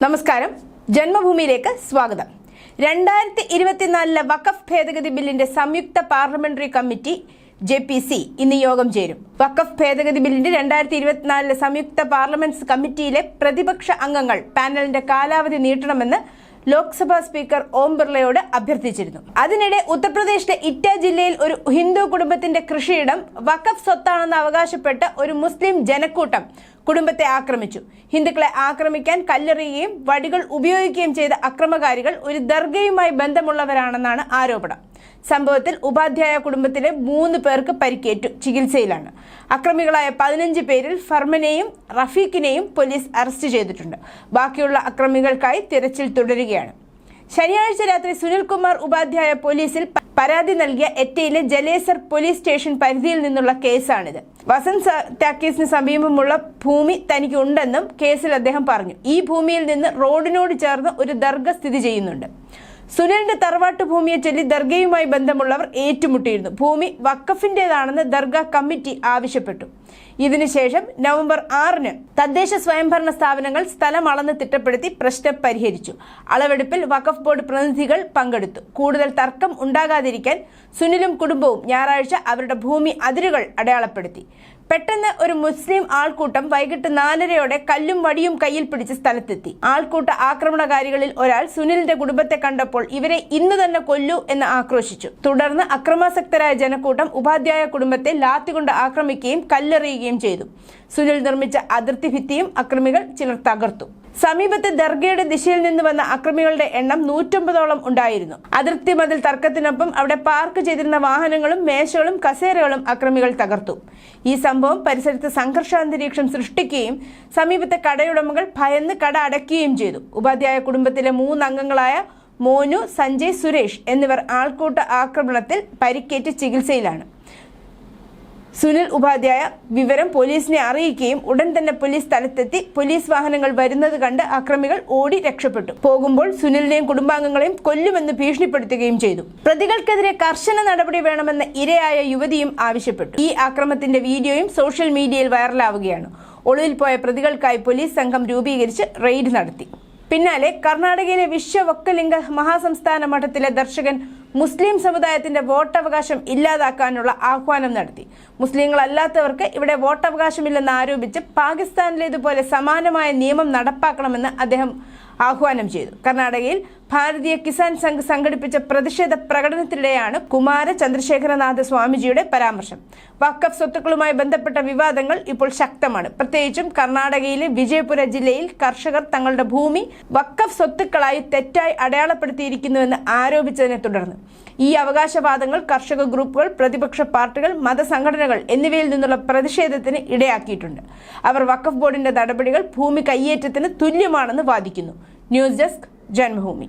നമസ്കാരം. ജന്മഭൂമിയിലേക്ക് സ്വാഗതം. രണ്ടായിരത്തി ഇരുപത്തിനാലിലെ വഖഫ് ഭേദഗതി ബില്ലിന്റെ സംയുക്ത parliamentary committee J P C ഇന്ന് യോഗം ചേരും. വഖഫ് ഭേദഗതി ബില്ലിന്റെ രണ്ടായിരത്തി ഇരുപത്തിനാലിലെ സംയുക്ത പാർലമെന്റ് കമ്മിറ്റിയിലെ പ്രതിപക്ഷ അംഗങ്ങൾ പാനലിന്റെ കാലാവധി നീട്ടണമെന്ന് ലോക്സഭാ സ്പീക്കർ ഓം ബിർളയോട് അഭ്യർത്ഥിച്ചിരുന്നു. അതിനിടെ ഉത്തർപ്രദേശിലെ ഇറ്റ ജില്ലയിൽ ഒരു ഹിന്ദു കുടുംബത്തിന്റെ കൃഷിയിടം വഖഫ് സ്വത്താണെന്ന് അവകാശപ്പെട്ട് ഒരു മുസ്ലിം ജനക്കൂട്ടം കുടുംബത്തെ ആക്രമിച്ചു. ഹിന്ദുക്കളെ ആക്രമിക്കാൻ കല്ലെറിയുകയും വടികൾ ഉപയോഗിക്കുകയും ചെയ്ത അക്രമകാരികൾ ഒരു ദർഗയുമായി ബന്ധമുള്ളവരാണെന്നാണ് ആരോപണം. സംഭവത്തിൽ ഉപാധ്യായ കുടുംബത്തിലെ മൂന്ന് പേർക്ക് പരിക്കേറ്റു ചികിത്സയിലാണ്. അക്രമികളായ പതിനഞ്ച് പേരിൽ ഫർമനെയും റഫീഖിനെയും പോലീസ് അറസ്റ്റ് ചെയ്തിട്ടുണ്ട്. ബാക്കിയുള്ള അക്രമികൾക്കായി തിരച്ചിൽ തുടരുകയാണ്. ശനിയാഴ്ച രാത്രി സുനിൽകുമാർ ഉപാധ്യായ പോലീസിൽ പരാതി നൽകിയ എറ്റയിലെ ജലേസർ പോലീസ് സ്റ്റേഷൻ പരിധിയിൽ നിന്നുള്ള കേസാണിത്. വസന്ത് ടാക്കീസിന് സമീപമുള്ള ഭൂമി തനിക്ക് ഉണ്ടെന്നും കേസിൽ അദ്ദേഹം പറഞ്ഞു. ഈ ഭൂമിയിൽ നിന്ന് റോഡിനോട് ചേർന്ന് ഒരു ദർഗ സ്ഥിതി ചെയ്യുന്നുണ്ട്. സുനിലിന്റെ തറവാട്ട് ഭൂമിയെ ചൊല്ലി ദർഗയുമായി ബന്ധമുള്ളവർ ഏറ്റുമുട്ടിയിരുന്നു. ഭൂമി വക്കഫിന്റേതാണെന്ന് ദർഗ കമ്മിറ്റി ആവശ്യപ്പെട്ടു. ഇതിനുശേഷം നവംബർ ആറിന് തദ്ദേശ സ്വയംഭരണ സ്ഥാപനങ്ങൾ സ്ഥലം അളന്ന് തിട്ടപ്പെടുത്തി പ്രശ്നം പരിഹരിച്ചു. അളവെടുപ്പിൽ വഖഫ് ബോർഡ് പ്രതിനിധികൾ പങ്കെടുത്തു. കൂടുതൽ തർക്കം ഉണ്ടാകാതിരിക്കാൻ സുനിലും കുടുംബവും ഞായറാഴ്ച അവരുടെ ഭൂമി അതിരുകൾ അടയാളപ്പെടുത്തി. പെട്ടെന്ന് ഒരു മുസ്ലിം ആൾക്കൂട്ടം വൈകിട്ട് നാലരയോടെ കല്ലും വടിയും കയ്യിൽ പിടിച്ച് സ്ഥലത്തെത്തി. ആൾക്കൂട്ട ആക്രമണകാരികളിൽ ഒരാൾ സുനിലിന്റെ കുടുംബത്തെ കണ്ടപ്പോൾ ഇവരെ ഇന്ന് തന്നെ കൊല്ലൂ എന്ന് ആക്രോശിച്ചു. തുടർന്ന് അക്രമാസക്തരായ ജനക്കൂട്ടം ഉപാധ്യായ കുടുംബത്തെ ലാത്തികൊണ്ട് ആക്രമിക്കുകയും കല്ലെറിയുകയും ചെയ്തു. സുനിൽ നിർമ്മിച്ച അതിർത്തി ഭിത്തിയും അക്രമികൾ ചിലർ തകർത്തു. സമീപത്തെ ദർഗയുടെ ദിശയിൽ നിന്ന് വന്ന അക്രമികളുടെ എണ്ണം നൂറ്റമ്പതോളം ഉണ്ടായിരുന്നു. അതിർത്തി മതിൽ തർക്കത്തിനൊപ്പം അവിടെ പാർക്ക് ചെയ്തിരുന്ന വാഹനങ്ങളും മേശകളും കസേരകളും അക്രമികൾ തകർത്തു. ഈ സംഭവം പരിസരത്ത് സംഘർഷാന്തരീക്ഷം സൃഷ്ടിക്കുകയും സമീപത്തെ കടയുടമകൾ ഭയന്ന് കട അടയ്ക്കുകയും ചെയ്തു. ഉപാധ്യായ കുടുംബത്തിലെ മൂന്ന് അംഗങ്ങളായ മോനു സഞ്ജയ് സുരേഷ് എന്നിവർ ആൾക്കൂട്ട ആക്രമണത്തിൽ പരിക്കേറ്റ് ചികിത്സയിലാണ്. സുനിൽ ഉപാധ്യായ വിവരം പോലീസിനെ അറിയിക്കുകയും ഉടൻ തന്നെ പോലീസ് സ്ഥലത്തെത്തി പോലീസ് വാഹനങ്ങൾ വരുന്നത് കണ്ട് അക്രമികൾ ഓടി രക്ഷപ്പെട്ടു. പോകുമ്പോൾ സുനിലിനെയും കുടുംബാംഗങ്ങളെയും കൊല്ലുമെന്ന് ഭീഷണിപ്പെടുത്തുകയും ചെയ്തു. പ്രതികൾക്കെതിരെ കർശന നടപടി വേണമെന്ന ഇരയായ യുവതിയും ആവശ്യപ്പെട്ടു. ഈ ആക്രമത്തിന്റെ വീഡിയോയും സോഷ്യൽ മീഡിയയിൽ വൈറലാവുകയാണ്. ഒളിവിൽ പോയ പ്രതികൾക്കായി പോലീസ് സംഘം രൂപീകരിച്ച് റെയ്ഡ് നടത്തി. പിന്നാലെ കർണാടകയിലെ വിശ്വവക്കലിംഗ മഹാസംസ്ഥാന മഠത്തിലെ ദർശകൻ മുസ്ലിം സമുദായത്തിന്റെ വോട്ടവകാശം ഇല്ലാതാക്കാനുള്ള ആഹ്വാനം നടത്തി. മുസ്ലിങ്ങളല്ലാത്തവർക്ക് ഇവിടെ വോട്ടവകാശമില്ലെന്ന് ആരോപിച്ച് പാകിസ്ഥാനിലേതുപോലെ സമാനമായ നിയമം നടപ്പാക്കണമെന്ന് അദ്ദേഹം ആഹ്വാനം ചെയ്തു. കർണാടകയിൽ ഭാരതീയ കിസാൻ സംഘ് സംഘടിപ്പിച്ച പ്രതിഷേധ പ്രകടനത്തിനിടെയാണ് കുമാര ചന്ദ്രശേഖരനാഥ സ്വാമിജിയുടെ പരാമർശം. വക്കഫ് സ്വത്തുക്കളുമായി ബന്ധപ്പെട്ട വിവാദങ്ങൾ ഇപ്പോൾ ശക്തമാണ്. പ്രത്യേകിച്ചും കർണാടകയിലെ വിജയപുര ജില്ലയിൽ കർഷകർ തങ്ങളുടെ ഭൂമി വക്കഫ് സ്വത്തുക്കളായി തെറ്റായി അടയാളപ്പെടുത്തിയിരിക്കുന്നുവെന്ന് ആരോപിച്ചതിനെ തുടർന്ന് ഈ അവകാശവാദങ്ങൾ കർഷക ഗ്രൂപ്പുകൾ പ്രതിപക്ഷ പാർട്ടികൾ മതസംഘടനകൾ എന്നിവയിൽ നിന്നുള്ള പ്രതിഷേധത്തിന് ഇടയാക്കിയിട്ടുണ്ട്. അവർ വഖഫ് ബോർഡിന്റെ നടപടികൾ ഭൂമി കയ്യേറ്റത്തിന് തുല്യമാണെന്ന് വാദിക്കുന്നു. News desk Janmabhumi.